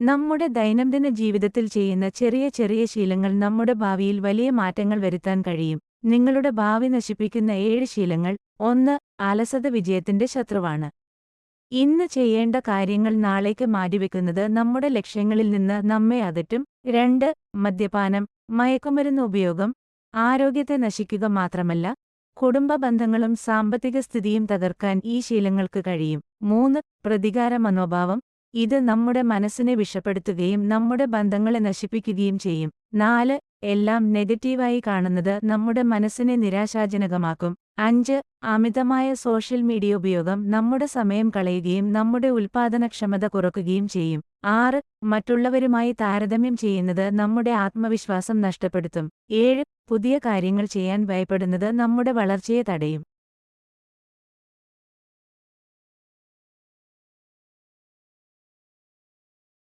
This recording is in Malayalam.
നമ്മുടെ ദൈനംദിന ജീവിതത്തിൽ ചെയ്യുന്ന ചെറിയ ചെറിയ ശീലങ്ങൾ നമ്മുടെ ഭാവിയിൽ വലിയ മാറ്റങ്ങൾ വരുത്താൻ കഴിയും. നിങ്ങളുടെ ഭാവി നശിപ്പിക്കുന്ന ഏഴ് ശീലങ്ങൾ ഒന്ന് അലസത വിജയത്തിന്റെ ശത്രുവാണ്. ഇന്ന് ചെയ്യേണ്ട കാര്യങ്ങൾ നാളേക്ക് മാറ്റിവെക്കുന്നത് നമ്മുടെ ലക്ഷ്യങ്ങളിൽ നിന്ന് നമ്മെ അകറ്റും. രണ്ട് മദ്യപാനം മയക്കുമരുന്ന് ഉപയോഗം ആരോഗ്യത്തെ നശിക്കുക മാത്രമല്ല കുടുംബ ബന്ധങ്ങളും സാമ്പത്തിക സ്ഥിതിയും തകർക്കാൻ ഈ ശീലങ്ങൾക്ക് കഴിയും. മൂന്ന് പ്രതികാര മനോഭാവം ഇത് നമ്മുടെ മനസ്സിനെ വിഷപ്പെടുത്തുകയും നമ്മുടെ ബന്ധങ്ങളെ നശിപ്പിക്കുകയും ചെയ്യും. നാല് എല്ലാം നെഗറ്റീവായി കാണുന്നത് നമ്മുടെ മനസ്സിനെ നിരാശാജനകമാക്കും. അഞ്ച് അമിതമായ സോഷ്യൽ മീഡിയ ഉപയോഗം നമ്മുടെ സമയം കളയുകയും നമ്മുടെ ഉൽപാദനക്ഷമത കുറക്കുകയും ചെയ്യും. ആറ് മറ്റുള്ളവരുമായി താരതമ്യം ചെയ്യുന്നത് നമ്മുടെ ആത്മവിശ്വാസം നഷ്ടപ്പെടുത്തും. ഏഴ് പുതിയ കാര്യങ്ങൾ ചെയ്യാൻ ഭയപ്പെടുന്നത് നമ്മുടെ വളർച്ചയെ തടയും.